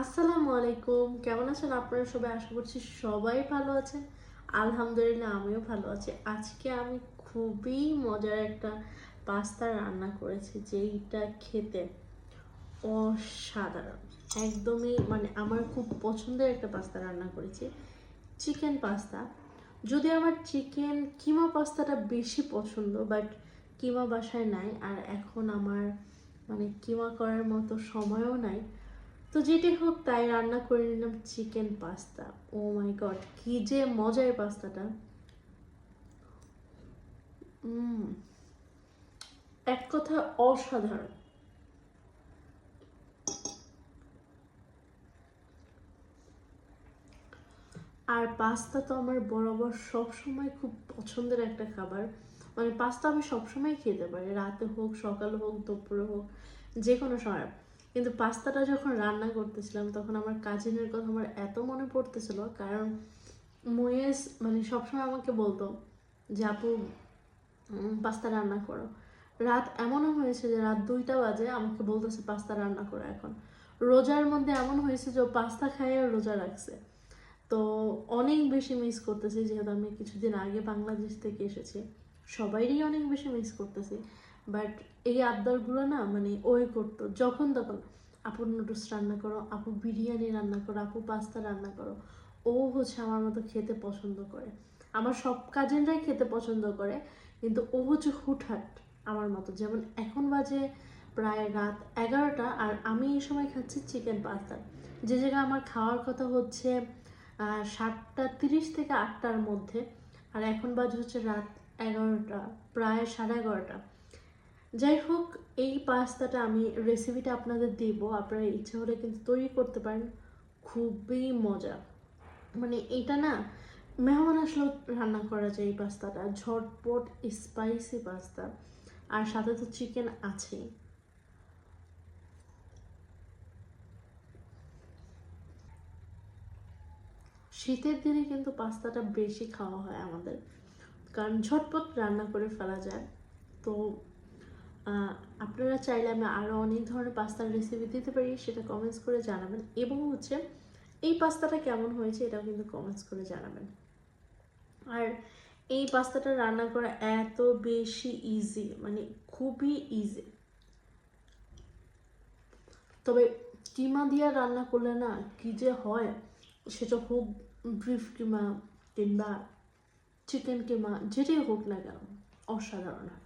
আসসালামু আলাইকুম। কেমন আছেন আপনারা সবাই? আশা করছি সবাই ভালো আছেন। আলহামদুলিল্লাহ, আমিও ভালো আছি। আজকে আমি খুবই মজার একটা পাস্তা রান্না করেছি, যেইটা খেতে অসাধারণ। একদমই মানে আমার খুব পছন্দের একটা পাস্তা রান্না করেছি, চিকেন পাস্তা। যদি আমার চিকেন কিমা পাস্তাটা বেশি পছন্দ, বাট কিমা বাসায় নাই, আর এখন আমার মানে কিমা করার মতো সময়ও নাই তো যেটি হোক, তাই রান্না করে নিলাম chicken pasta oh my god কি যে মজার পাস্তাটা। এক কথা অসাধারণ। আর পাস্তা তো আমার বরাবর সব সময় খুব পছন্দের একটা খাবার। মানে পাস্তা আমি সবসময় খেতে পারি, রাতে হোক, সকালে হোক, দুপুরে হোক যে কোনো সময়। কিন্তু পাস্তাটা যখন রান্না করতেছিলাম, তখন আমার কাজিনের কথা আমার এত মনে পড়তেছিল। কারণ ময়েস মানে সবসময় আমাকে বলতো যে, আপু পাস্তা রান্না করো। রাত এমনও হয়েছে যে, রাত দুইটা বাজে আমাকে বলতেছে, পাস্তা রান্না করো এখন। রোজার মধ্যে এমন হয়েছে যে পাস্তা খাইয়ে রোজা রাখছে। তো অনেক বেশি মিস করতেছি, যেহেতু আমি কিছুদিন আগে বাংলাদেশ থেকে এসেছি। সবাইরই অনেক বেশি মিস করতেছি। বাট এই আবদারগুলো না মানে ওই করতো। যখন তখন আপু নুডলস রান্না করো, আপু বিরিয়ানি রান্না করো, আপু পাস্তা রান্না করো, ও হচ্ছে আমার মতো খেতে পছন্দ করে। আমার সব কাজিনরাই খেতে পছন্দ করে, কিন্তু ও হচ্ছে হুটহাট আমার মতো। যেমন এখন বাজে প্রায় রাত এগারোটা আর আমি এই সময় খাচ্ছি চিকেন পাস্তা যে জায়গায় আমার খাওয়ার কথা হচ্ছে সাতটা তিরিশ থেকে আটটার মধ্যে, আর এখন বাজে হচ্ছে রাত এগারোটা, প্রায় সাড়ে এগারোটা। যাই হোক, এই পাস্তাটা আমি রেসিপিটা আপনাদের দিব। আপনারা ইচ্ছা হলে কিন্তু তৈরি করতে পারেন। খুবই মজা। মানে এটা না, মেহমান আসলেও রান্না করা যায় এই পাস্তাটা। ঝটপট স্পাইসি পাস্তা। আর সাথে তো চিকেন আছেই। শীতের দিনে কিন্তু পাস্তাটা বেশি খাওয়া হয় আমাদের। কারণ ঝটপট রান্না করে ফেলা যায়। তো আপনারা চাইলে আমি আরও অনেক ধরনের পাস্তার রেসিপি দিতে পারি, সেটা কমেন্টস করে জানাবেন। এবং হচ্ছে, এই পাস্তাটা কেমন হয়েছে এটাও কিন্তু কমেন্টস করে জানাবেন। আর এই পাস্তাটা রান্না করা এত বেশি ইজি মানে খুবই ইজি তবে কিমা দিয়ে রান্না করলে না কি যে হয়, সেটা হোক ব্রিফ কিমা কিংবা চিকেন কিমা, যেটাই হোক না কেন, অসাধারণ হয়।